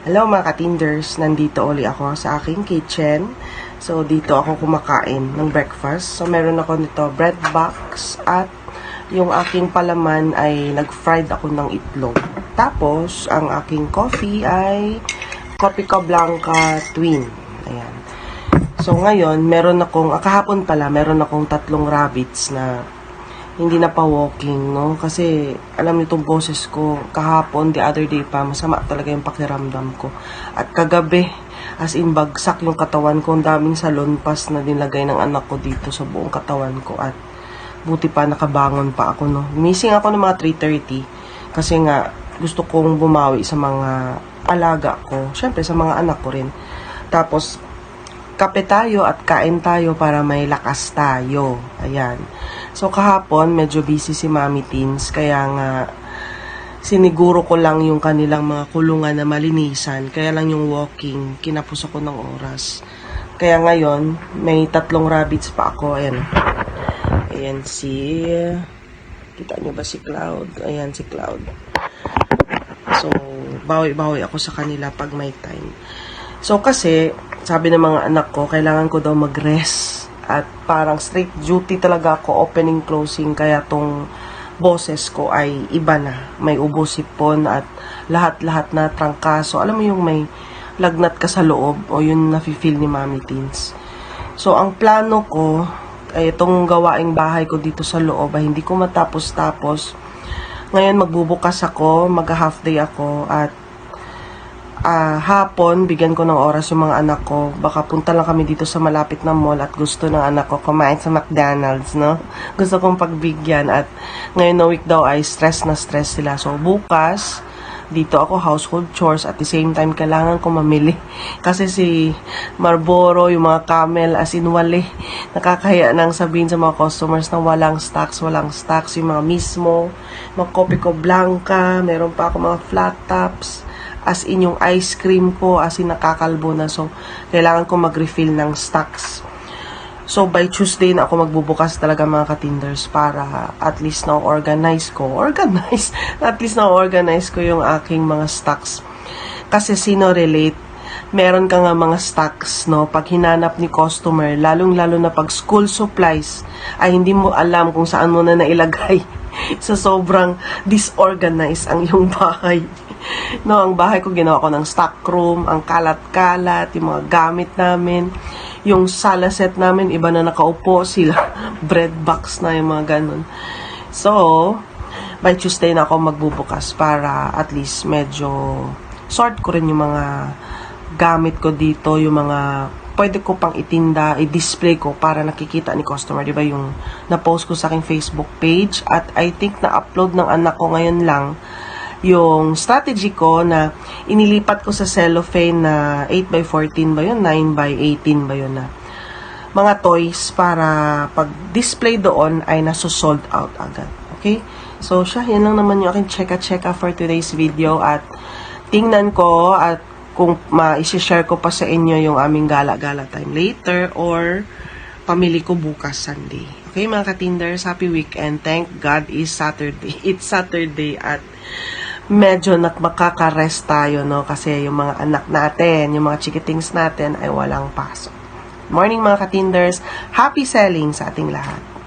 Hello mga katinders, nandito uli ako sa aking kitchen. So dito ako kumakain ng breakfast. So meron ako nito bread box at yung aking palaman ay nag-fried ako ng itlog. Tapos ang aking coffee ay Copico Blanca Twin. Ayan. So ngayon, meron akong, ah, kahapon pala, meron akong tatlong rabbits na hindi na pa walking, no? Kasi, alam niyo itong boses ko, kahapon, the other day pa, masama talaga yung pakiramdam ko. At kagabi, as in, bagsak yung katawan ko, ang daming salon pass na dinlagay ng anak ko dito sa buong katawan ko. At buti pa, nakabangon pa ako, no? Missing ako ng mga 3.30 kasi nga, gusto kong bumawi sa mga alaga ko. Siyempre, sa mga anak ko rin. Tapos, kape tayo at kain tayo para may lakas tayo. Ayan. So, kahapon, medyo busy si Mami Teens, kaya nga, siniguro ko lang yung kanilang mga kulungan na malinisan. Kaya lang yung walking, kinapos ako ng oras. Kaya ngayon, may tatlong rabbits pa ako. Ayan. Ayan si... Kita nyo ba si Cloud? Ayan si Cloud. So, bawi-bawi ako sa kanila pag may time. So, kasi, sabi ng mga anak ko, kailangan ko daw mag-rest. At parang straight duty talaga ako, opening, closing. Kaya tong boses ko ay iba na. May ubo sipon at lahat-lahat na trangkaso. Alam mo yung may lagnat ka sa loob o yun nafe-feel ni Mami Teens. So, ang plano ko, ay itong gawaing bahay ko dito sa loob ay hindi ko matapos-tapos. Ngayon magbubukas ako, mag-half day ako at ah, hapon, bigyan ko ng oras yung mga anak ko. Baka punta lang kami dito sa malapit na mall at gusto ng anak ko kumain sa McDonald's, no? Gusto kong pagbigyan at ngayon na week daw ay stress na stress sila. So, bukas, dito ako household chores at the same time kailangan ko mamili. Kasi si Marlboro, yung mga camel, as in wali. Nakakaya nang sabihin sa mga customers na walang stocks, walang stocks. Yung mga mismo, mga Copico Blanca, meron pa ako mga flat tops as in yung ice cream ko, as in nakakalbo na. So, kailangan ko mag-refill ng stocks. So, by Tuesday na ako magbubukas talaga mga katinders para at least na-organize ko. Organize? at least na-organize ko yung aking mga stocks. Kasi sino relate, meron ka nga mga stocks, no? Pag hinanap ni customer, lalong-lalo na pag school supplies, ay hindi mo alam kung saan mo na nailagay. sa sobrang disorganized ang iyong bahay. No, ang bahay ko ginawa ko ng stock room, ang kalat-kalat, yung mga gamit namin, yung sala set namin, iba na nakaupo sila, bread box na yung mga ganun. So, by Tuesday na ako magbubukas para at least medyo sort ko rin yung mga gamit ko dito, yung mga pwede ko pang itinda, i-display ko para nakikita ni customer, di ba yung na-post ko sa aking Facebook page at I think na-upload ng anak ko ngayon lang yung strategy ko na inilipat ko sa cellophane na 8x14 ba yun, 9x18 ba yun na mga toys para pag display doon ay naso-sold out agad. Okay? So, siya, yan lang naman yung aking cheka-cheka for today's video at tingnan ko at kung ma-share ko pa sa inyo yung aming gala-gala time later or pamili ko bukas Sunday. Okay, mga katinders, happy weekend. Thank God is Saturday. It's Saturday at medyo nak makaka-rest tayo, no? Kasi yung mga anak natin, yung mga chikitings natin ay walang pasok. Morning mga katinders. Happy selling sa ating lahat.